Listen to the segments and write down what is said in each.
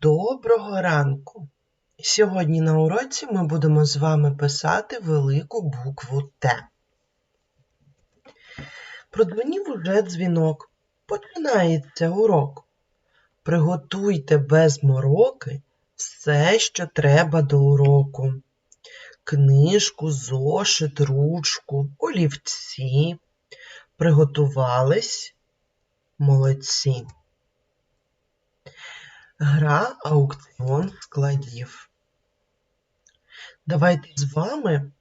Доброго ранку! Сьогодні на уроці ми будемо з вами писати велику букву Т. Продзвонів уже дзвінок. Починається урок. Приготуйте без мороки все, що треба до уроку. Книжку, зошит, ручку, олівці. Приготувались? Молодці. Гра аукціон складів. Давайте з вами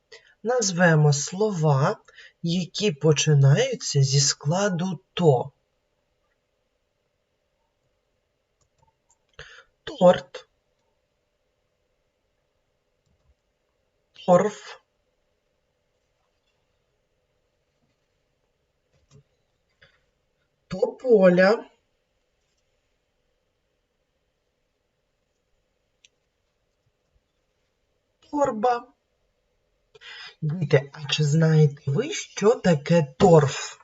назвемо слова, які починаються зі складу то. Торт, торф, тополя, торба. Діти, а чи знаєте ви, що таке торф?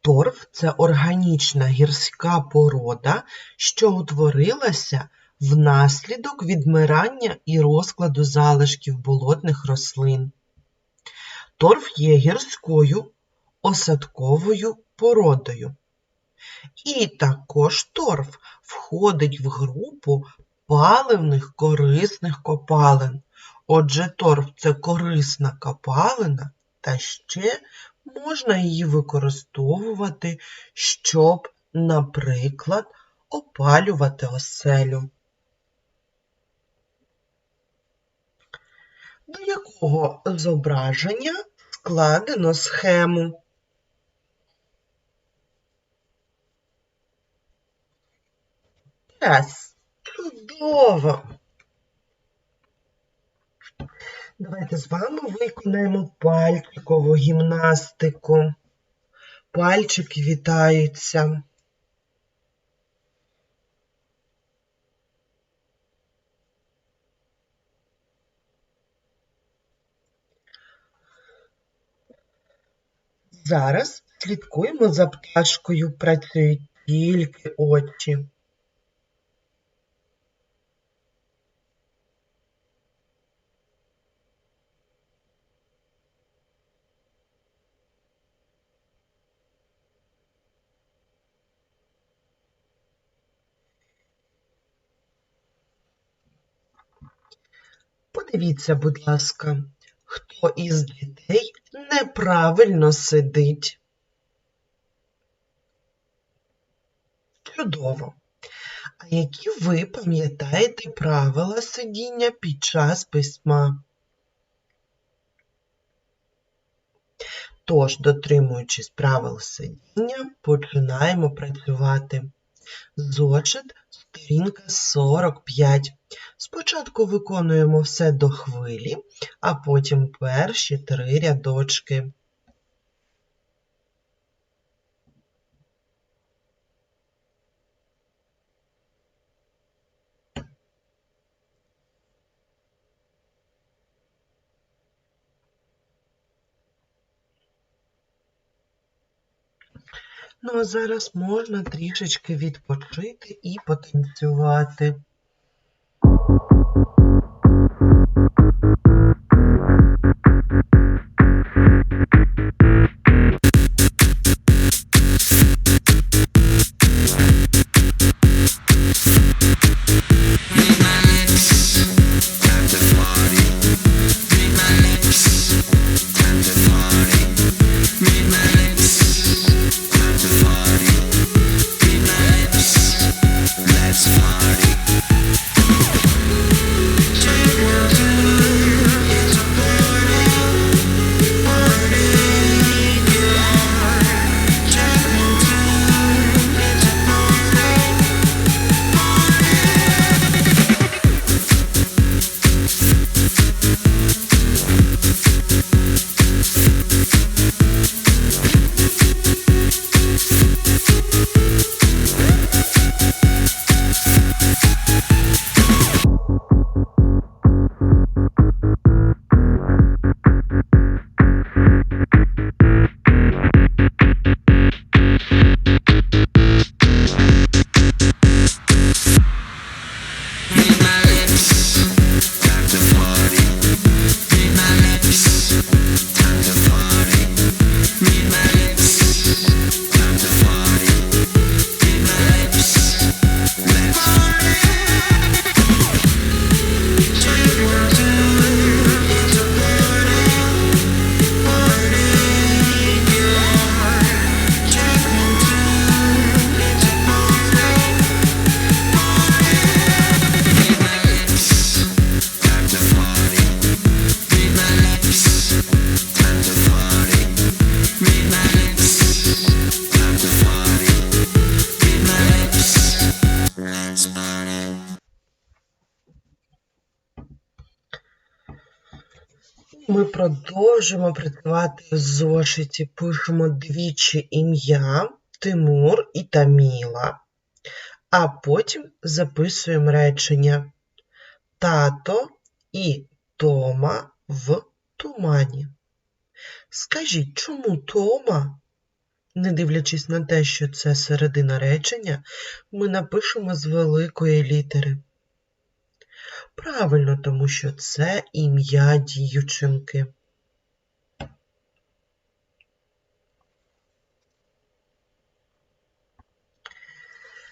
Торф це органічна гірська порода, що утворилася внаслідок відмирання і розкладу залишків болотних рослин. Торф є гірською осадковою породою. І також торф входить в групу паливних корисних копалин. Отже, торф це корисна копалина, та ще можна її використовувати, щоб, наприклад, опалювати оселю. До якого зображення складено схему? Yes. Чудово! Давайте з вами виконаємо пальчикову гімнастику. Пальчики вітаються. Зараз слідкуємо за пташкою, працюють тільки очі. Подивіться, будь ласка, хто із дітей неправильно сидить. Чудово. А які ви пам'ятаєте правила сидіння під час письма? Тож, дотримуючись правил сидіння, починаємо працювати. Зошит, сторінка 45. Спочатку виконуємо все до хвилі, а потім перші три рядочки. Ну, а зараз можна трішечки відпочити і потанцювати. Ми продовжимо працювати в зошиті. Пишемо двічі ім'я Тимур і Таміла, а потім записуємо речення Тато і Тома в тумані. Скажіть, чому Тома? Не дивлячись на те, що це середина речення, ми напишемо з великої літери. Правильно, тому що це ім'я дівчинки.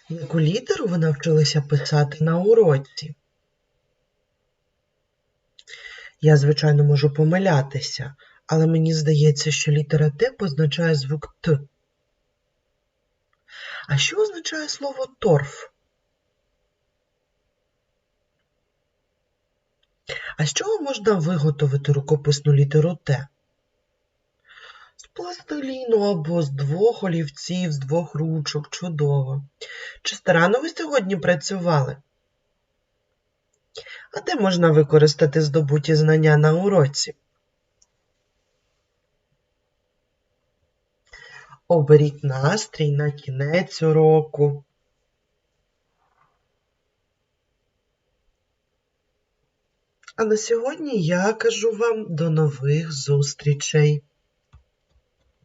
Яку літеру ви навчилися писати на уроці? Я, звичайно, можу помилятися, але мені здається, що літера Т позначає звук Т. А що означає слово торф? А з чого можна виготовити рукописну літеру Т? З пластиліну або з двох олівців, з двох ручок. Чудово. Чи старанно ви сьогодні працювали? А де можна використати здобуті знання на уроці? Оберіть настрій на кінець уроку. А на сьогодні я кажу вам до нових зустрічей.